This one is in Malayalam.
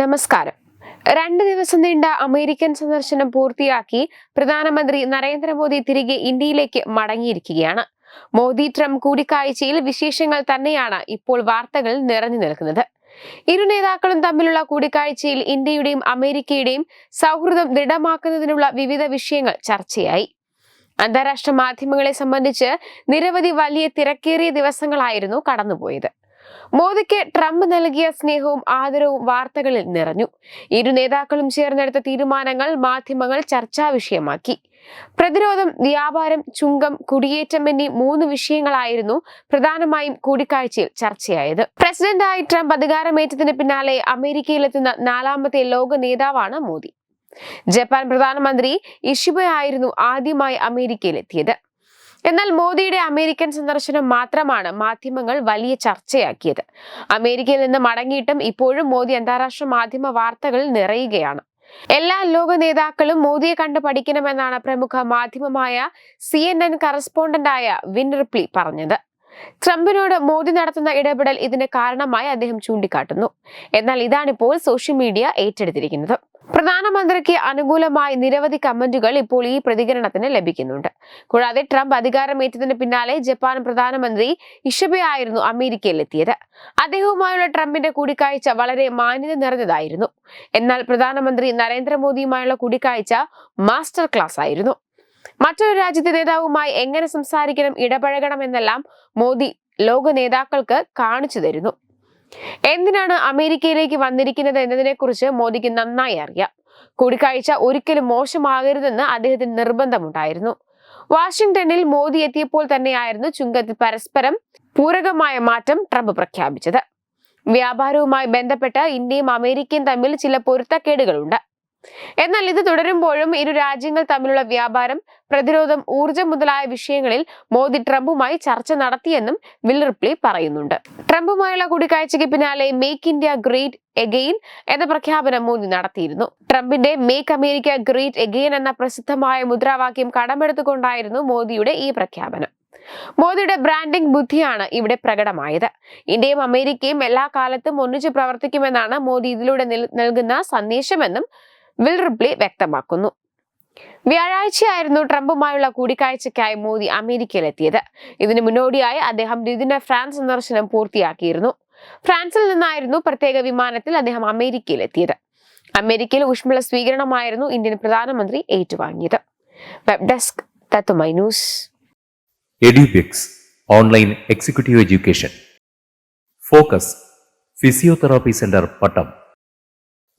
നമസ്കാരം. രണ്ട് ദിവസം നീണ്ട അമേരിക്കൻ സന്ദർശനം പൂർത്തിയാക്കി പ്രധാനമന്ത്രി നരേന്ദ്രമോദി തിരികെ ഇന്ത്യയിലേക്ക് മടങ്ങിയിരിക്കുകയാണ്. മോദി ട്രംപ് കൂടിക്കാഴ്ചയിൽ വിശേഷങ്ങൾ തന്നെയാണ് ഇപ്പോൾ വാർത്തകൾ നിറഞ്ഞു നിൽക്കുന്നത്. ഇരു നേതാക്കളും തമ്മിലുള്ള കൂടിക്കാഴ്ചയിൽ ഇന്ത്യയുടെയും അമേരിക്കയുടെയും സൗഹൃദം ദൃഢമാക്കുന്നതിനുള്ള വിവിധ വിഷയങ്ങൾ ചർച്ചയായി. അന്താരാഷ്ട്ര മാധ്യമങ്ങളെ സംബന്ധിച്ച് നിരവധി വലിയ തിരക്കേറിയ ദിവസങ്ങളായിരുന്നു കടന്നുപോയത്. മോദിക്ക് ട്രംപ് നൽകിയ സ്നേഹവും ആദരവും വാർത്തകളിൽ നിറഞ്ഞു. ഇരു നേതാക്കളും ചേർന്നെടുത്ത തീരുമാനങ്ങൾ മാധ്യമങ്ങൾ ചർച്ചാ വിഷയമാക്കി. പ്രതിരോധം വ്യാപാരം ചുങ്കം കുടിയേറ്റം എന്നീ മൂന്ന് വിഷയങ്ങളായിരുന്നു പ്രധാനമായും കൂടിക്കാഴ്ചയിൽ ചർച്ചയായത്. പ്രസിഡന്റായി ട്രംപ് അധികാരമേറ്റതിന് പിന്നാലെ അമേരിക്കയിലെത്തുന്ന നാലാമത്തെ ലോക നേതാവാണ് മോദി. ജപ്പാൻ പ്രധാനമന്ത്രി ഇഷിബ ആയിരുന്നു ആദ്യമായി അമേരിക്കയിലെത്തിയത്. എന്നാൽ മോദിയുടെ അമേരിക്കൻ സന്ദർശനം മാത്രമാണ് മാധ്യമങ്ങൾ വലിയ ചർച്ചയാക്കിയത്. അമേരിക്കയിൽ നിന്ന് മടങ്ങിയിട്ടും ഇപ്പോഴും മോദി അന്താരാഷ്ട്ര മാധ്യമ വാർത്തകളിൽ നിറയുകയാണ്. എല്ലാ ലോക നേതാക്കളും മോദിയെ കണ്ടു പഠിക്കണമെന്നാണ് പ്രമുഖ മാധ്യമമായ സി എൻ എൻ കറസ്പോണ്ടന്റായ വിൻ റിപ്ലി പറഞ്ഞത്. ട്രംപിനോട് മോദി നടത്തുന്ന ഇടപെടൽ ഇതിന് കാരണമായി അദ്ദേഹം ചൂണ്ടിക്കാട്ടുന്നു. എന്നാൽ ഇതാണിപ്പോൾ സോഷ്യൽ മീഡിയ ഏറ്റെടുത്തിരിക്കുന്നത്. പ്രധാനമന്ത്രിക്ക് അനുകൂലമായി നിരവധി കമന്റുകൾ ഇപ്പോൾ ഈ പ്രതികരണത്തിന് ലഭിക്കുന്നുണ്ട്. കൂടാതെ ട്രംപ് അധികാരമേറ്റതിന് പിന്നാലെ ജപ്പാൻ പ്രധാനമന്ത്രി ഇഷബയായിരുന്നു അമേരിക്കയിലെത്തിയത്. അദ്ദേഹവുമായുള്ള ട്രംപിന്റെ കൂടിക്കാഴ്ച വളരെ മാന്യത നിറഞ്ഞതായിരുന്നു. എന്നാൽ പ്രധാനമന്ത്രി നരേന്ദ്രമോദിയുമായുള്ള കൂടിക്കാഴ്ച മാസ്റ്റർ ക്ലാസ് ആയിരുന്നു. മറ്റൊരു രാജ്യത്തെ നേതാവുമായി എങ്ങനെ സംസാരിക്കണം ഇടപഴകണം എന്നെല്ലാം മോദി ലോക നേതാക്കൾക്ക് കാണിച്ചു തരുന്നു. എന്തിനാണ് അമേരിക്കയിലേക്ക് വന്നിരിക്കുന്നത് എന്നതിനെക്കുറിച്ച് മോദിക്ക് നന്നായി അറിയാം. കൂടിക്കാഴ്ച ഒരിക്കലും മോശമാകരുതെന്ന് അദ്ദേഹത്തിന് നിർബന്ധമുണ്ടായിരുന്നു. വാഷിംഗ്ടണിൽ മോദി എത്തിയപ്പോൾ തന്നെയായിരുന്നു ചുങ്കത്തിൽ പരസ്പരം പൂരകമായ മാറ്റം ട്രംപ് പ്രഖ്യാപിച്ചത്. വ്യാപാരവുമായി ബന്ധപ്പെട്ട് ഇന്ത്യയും അമേരിക്കയും തമ്മിൽ ചില പൊരുത്തക്കേടുകളുണ്ട്. എന്നാൽ ഇത് തുടരുമ്പോഴും ഇരു രാജ്യങ്ങൾ തമ്മിലുള്ള വ്യാപാരം പ്രതിരോധം ഊർജം മുതലായ വിഷയങ്ങളിൽ മോദി ട്രംപുമായി ചർച്ച നടത്തിയെന്നും വിൽ റിപ്ലി പറയുന്നുണ്ട്. ട്രംപുമായുള്ള കൂടിക്കാഴ്ചയ്ക്ക് പിന്നാലെ മേക്ക് ഇന്ത്യ ഗ്രേറ്റ് എഗെയിൻ എന്ന പ്രഖ്യാപനം മോദി നടത്തിയിരുന്നു. ട്രംപിന്റെ മേക്ക് അമേരിക്ക ഗ്രേറ്റ് എഗെയിൻ എന്ന പ്രസിദ്ധമായ മുദ്രാവാക്യം കടമെടുത്തുകൊണ്ടായിരുന്നു മോദിയുടെ ഈ പ്രഖ്യാപനം. മോദിയുടെ ബ്രാൻഡിംഗ് ബുദ്ധിയാണ് ഇവിടെ പ്രകടമായത്. ഇന്ത്യയും അമേരിക്കയും എല്ലാ കാലത്തും ഒന്നിച്ചു പ്രവർത്തിക്കുമെന്നാണ് മോദി ഇതിലൂടെ നൽകുന്ന സന്ദേശമെന്നും വിൽ റിപ്ലി വ്യക്തമാക്കുന്നു. വ്യാഴാഴ്ചയായിരുന്നു ട്രംപുമായുള്ള കൂടിക്കാഴ്ചയ്ക്കായി മോദി അമേരിക്കയിലെത്തിയത്. ഇതിനു മുന്നോടിയായി അദ്ദേഹം ദ്വിദിന ഫ്രാൻസ് സന്ദർശനം പൂർത്തിയാക്കിയിരുന്നു. ഫ്രാൻസിൽ നിന്നായിരുന്നു പ്രത്യേക വിമാനത്തിൽ അദ്ദേഹം അമേരിക്കയിലെത്തിയത്. അമേരിക്കയിൽ ഊഷ്മള സ്വീകരണമായിരുന്നു ഇന്ത്യൻ പ്രധാനമന്ത്രി ഏറ്റുവാങ്ങിയത്. വെബ് ഡെസ്ക് തത്തുമൈ news. Online executive education. Focus physiotherapy centre Pattom.